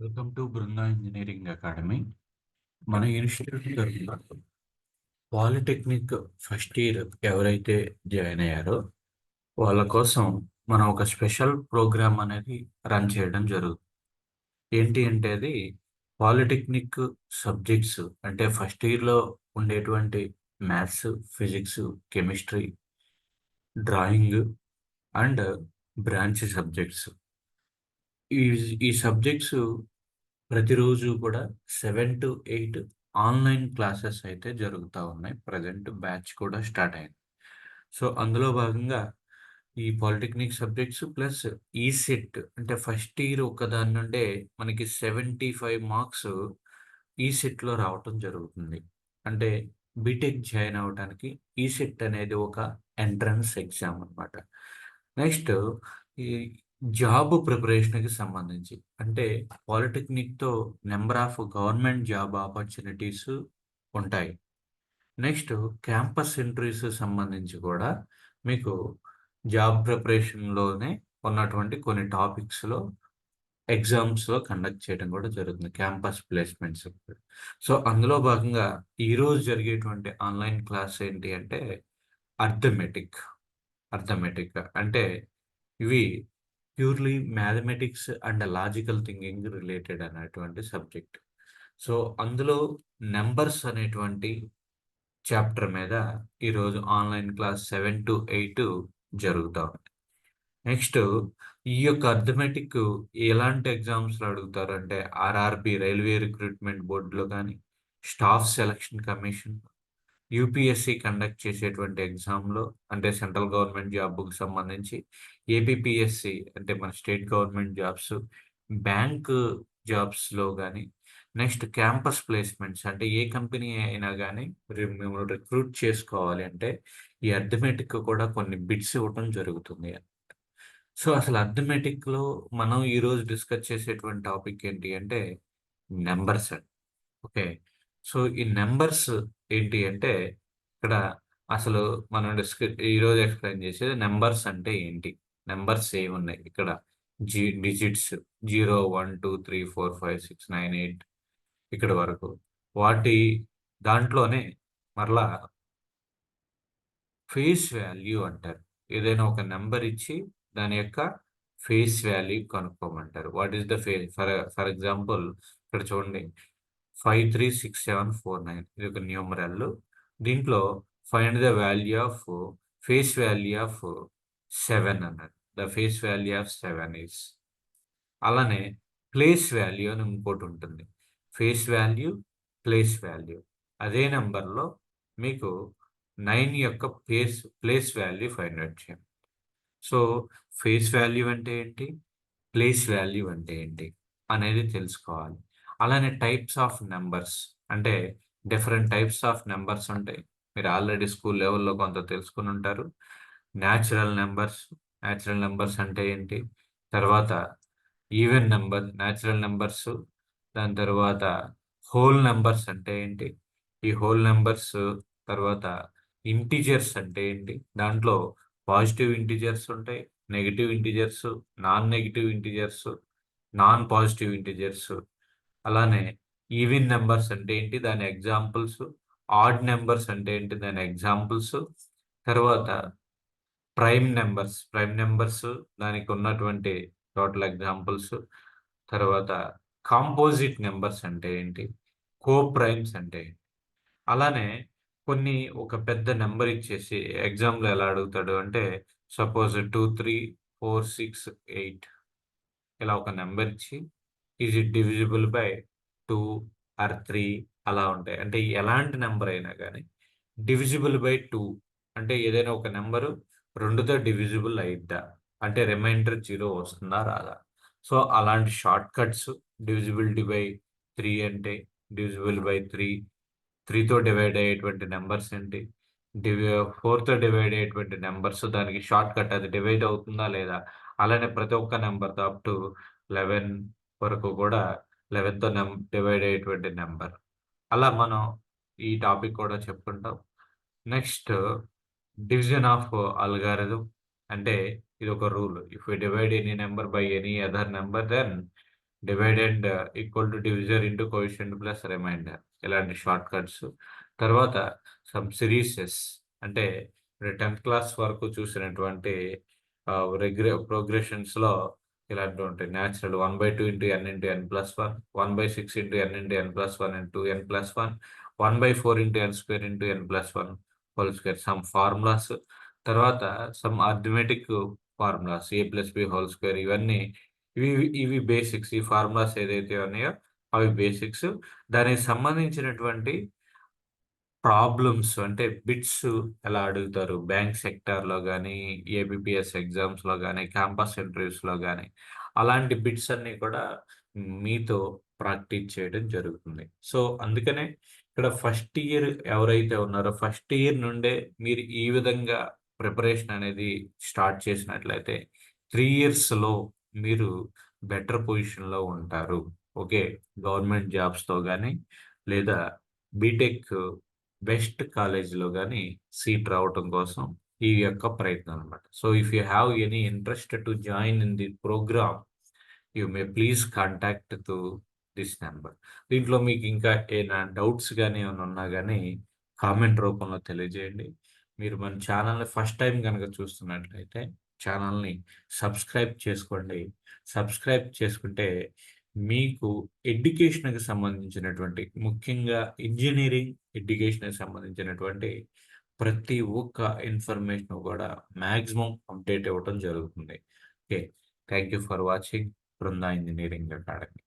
Welcome to Brinda engineering academy. మన institute తరఫున polytechnic first year ఎవరైతే జాయిన్ అయ్యారో వాళ్ళ కోసం మనం ఒక స్పెషల్ ప్రోగ్రామ్ అనేది రన్ చేయడం జరుగుతుంది. ఏంటి అంటే అది పాలిటెక్నిక్ సబ్జెక్ట్స్ అంటే ఫస్ట్ ఇయర్లో ఉండేటువంటి maths physics chemistry drawing and branch subjects. ఈ ఈ సబ్జెక్ట్స్ ప్రతిరోజు కూడా seven to eight online classes అయితే జరుగుతూ ఉన్నాయి. ప్రజెంట్ బ్యాచ్ కూడా స్టార్ట్ అయింది. సో అందులో భాగంగా ఈ polytechnic subjects plus E CET అంటే ఫస్ట్ ఇయర్ ఒక దాని నుండే మనకి సెవెంటీ ఫైవ్ మార్క్స్ ఈ సెట్లో రావటం జరుగుతుంది. అంటే బీటెక్ జాయిన్ అవ్వడానికి ఈ సెట్ అనేది ఒక ఎంట్రన్స్ ఎగ్జామ్ అనమాట నెక్స్ట్ ఈ జాబ్ ప్రిపరేషన్కి సంబంధించి. అంటే పాలిటెక్నిక్తో number of government job opportunities ఉంటాయి. నెక్స్ట్ క్యాంపస్ ఇంటర్వ్యూస్ సంబంధించి కూడా మీకు జాబ్ ప్రిపరేషన్లోనే ఉన్నటువంటి కొన్ని టాపిక్స్లో ఎగ్జామ్స్లో కండక్ట్ చేయడం కూడా జరుగుతుంది క్యాంపస్ ప్లేస్మెంట్స్. సో అందులో భాగంగా ఈరోజు జరిగేటువంటి ఆన్లైన్ క్లాస్ ఏంటి అంటే అర్థమెటిక్ అర్థమెటిక్. అంటే ఇవి purely mathematics and logical thinking related అనేటువంటి సబ్జెక్ట్. సో అందులో నెంబర్స్ అనేటువంటి చాప్టర్ మీద ఈరోజు online class seven to eight జరుగుతూ ఉంది. నెక్స్ట్ ఈ యొక్క అర్థమెటిక్ ఎలాంటి ఎగ్జామ్స్లో అడుగుతారు అంటే ఆర్ఆర్బి రైల్వే రిక్రూట్మెంట్ బోర్డులో కానీ staff selection commission UPSC conduct చేసేటువంటి ఎగ్జామ్లో అంటే సెంట్రల్ గవర్నమెంట్ జాబ్కి సంబంధించి ఏపీపీఎస్సి అంటే మన స్టేట్ గవర్నమెంట్ జాబ్స్ బ్యాంక్ జాబ్స్లో కానీ నెక్స్ట్ క్యాంపస్ ప్లేస్మెంట్స్ అంటే ఏ కంపెనీ అయినా కానీ మేము రిక్రూట్ చేసుకోవాలి అంటే ఈ అర్థమెటిక్ కూడా కొన్ని బిట్స్ ఇవ్వటం జరుగుతుంది సో అసలు అర్థమెటిక్లో మనం ఈరోజు డిస్కస్ చేసేటువంటి టాపిక్ ఏంటి అంటే నెంబర్స్ ఓకే? సో ఈ నెంబర్స్ ఏంటి అంటే ఇక్కడ అసలు మనం డిస్క ఈరోజు ఎక్స్ప్లెయిన్ చేసేది నెంబర్స్ అంటే ఏంటి? నెంబర్స్ ఏమున్నాయి? ఇక్కడ G digits zero one two three four five six nine eight ఇక్కడ వరకు. వాటి దాంట్లోనే మరలా ఫేస్ వాల్యూ అంటారు. ఏదైనా ఒక నెంబర్ ఇచ్చి దాని యొక్క face value కనుక్కోమంటారు. What is the face for for example ఇక్కడ చూడండి. Five three six seven four nine ఇది ఒక న్యూమరల్ దీంట్లో find the value of face value of seven అన్నది the face value of seven is అలానే ప్లేస్ వాల్యూ అని ఇంకోటి ఉంటుంది. ఫేస్ వాల్యూ ప్లేస్ వాల్యూ అదే నెంబర్లో మీకు నైన్ యొక్క place place value find out చేయండి. సో ఫేస్ వాల్యూ అంటే ఏంటి? ప్లేస్ వాల్యూ అంటే ఏంటి? అనేది తెలుసుకోవాలి. అలానే టైప్స్ ఆఫ్ నెంబర్స్ అంటే డిఫరెంట్ టైప్స్ ఆఫ్ నెంబర్స్ ఉంటాయి. మీరు ఆల్రెడీ స్కూల్ లెవెల్లో కొంత తెలుసుకుని ఉంటారు. న్యాచురల్ నెంబర్స్ న్యాచురల్ నెంబర్స్ అంటే ఏంటి? తర్వాత ఈవెన్ నెంబర్ న్యాచురల్ నెంబర్స్ దాని తర్వాత హోల్ నెంబర్స్ అంటే ఏంటి? ఈ హోల్ నెంబర్స్ తర్వాత ఇంటిజర్స్ అంటే ఏంటి? దాంట్లో పాజిటివ్ ఇంటిజర్స్ ఉంటాయి negative integers non negative integers non positive integers అలానే ఈవెన్ నెంబర్స్ అంటే ఏంటి? దాని ఎగ్జాంపుల్స్ ఆడ్ నెంబర్స్ అంటే ఏంటి? దాని ఎగ్జాంపుల్స్ తర్వాత ప్రైమ్ నెంబర్స్ ప్రైమ్ నెంబర్స్ దానికి ఉన్నటువంటి టోటల్ ఎగ్జాంపుల్స్ తర్వాత కాంపోజిట్ నెంబర్స్ అంటే ఏంటి? కో ప్రైమ్స్ అంటే అలానే కొన్ని ఒక పెద్ద నెంబర్ ఇచ్చేసి ఎగ్జామ్లో ఎలా అడుగుతాడు అంటే suppose two three four six eight ఇలా ఒక నెంబర్ ఇచ్చి is it divisible by two or three అలా ఉంటాయి. అంటే ఎలాంటి నెంబర్ అయినా కానీ డివిజిబుల్ బై టూ అంటే ఏదైనా ఒక నెంబరు రెండుతో డివిజిబుల్ అయిద్దా? అంటే రిమైండర్ జీరో వస్తుందా రాదా? సో అలాంటి short cuts divisibility by three అంటే డివిజిబుల్ బై త్రీ త్రీతో డివైడ్ అయ్యేటువంటి నెంబర్స్ ఏంటి? డివి ఫోర్తో డివైడ్ అయ్యేటువంటి నెంబర్స్ దానికి షార్ట్ కట్ అది డివైడ్ అవుతుందా లేదా? అలానే ప్రతి ఒక్క నెంబర్తో అప్ టు లెవెన్ వరకు కూడా లెవెన్తో నెం డివైడ్ అయ్యేటువంటి నెంబర్. అలా మనం ఈ టాపిక్ కూడా చెప్పుకుంటాం. Next division of algorithm. అంటే ఇది ఒక rule. If you divide any number by any other number then divided equal to divisor into quotient plus remainder. ఇలాంటి షార్ట్ కట్స్. తర్వాత సమ్ సిరీసెస్. అంటే టెన్త్ క్లాస్ వరకు చూసినటువంటి రెగ్యులర్ ప్రోగ్రెషన్స్లో ఇలాంటివి ఉంటాయి. Natural one by two into n into n plus one one by six into n into n plus one into n plus one one by four into n square into n plus one whole square sum formulas తర్వాత sum arithmetic formulas a plus b whole square ఇవన్నీ ఇవి ఇవి basics ఈ formulas ఏదైతే ఉన్నాయో అవి basics దానికి సంబంధించినటువంటి ప్రాబ్లమ్స్ అంటే బిట్స్ ఎలా అడుగుతారు? బ్యాంక్ సెక్టార్లో కానీ ఏబిపిఎస్ ఎగ్జామ్స్లో కానీ క్యాంపస్ ఇంటర్వ్యూస్లో కానీ అలాంటి బిట్స్ అన్నీ కూడా మీతో ప్రాక్టీస్ చేయడం జరుగుతుంది. సో అందుకనే ఇక్కడ ఫస్ట్ ఇయర్ ఎవరైతే ఉన్నారో ఫస్ట్ ఇయర్ నుండే మీరు ఈ విధంగా ప్రిపరేషన్ అనేది స్టార్ట్ చేసినట్లయితే త్రీ ఇయర్స్లో మీరు బెటర్ పొజిషన్లో ఉంటారు. ఓకే గవర్నమెంట్ జాబ్స్తో కానీ లేదా బీటెక్ బెస్ట్ కాలేజ్లో కానీ సీట్ రావటం కోసం ఈ యొక్క ప్రయత్నం అనమాట so if you have any interest to join in the programme you may please contact to this number దీంట్లో మీకు ఇంకా ఏమైనా డౌట్స్ కానీ ఏమైనా ఉన్నా కానీ కామెంట్ రూపంలో తెలియజేయండి. మీరు మన ఛానల్ని ఫస్ట్ టైం కనుక చూస్తున్నట్లయితే ఛానల్ని సబ్స్క్రైబ్ చేసుకోండి. సబ్స్క్రైబ్ చేసుకుంటే మీకు ఎడ్యుకేషన్కి సంబంధించినటువంటి ముఖ్యంగా ఇంజనీరింగ్ ఎడ్యుకేషన్కి సంబంధించినటువంటి ప్రతి ఒక్క ఇన్ఫర్మేషన్ కూడా మ్యాక్సిమం అప్డేట్ ఇవ్వటం జరుగుతుంది. Okay. Thank you for watching. Brinda engineering academy.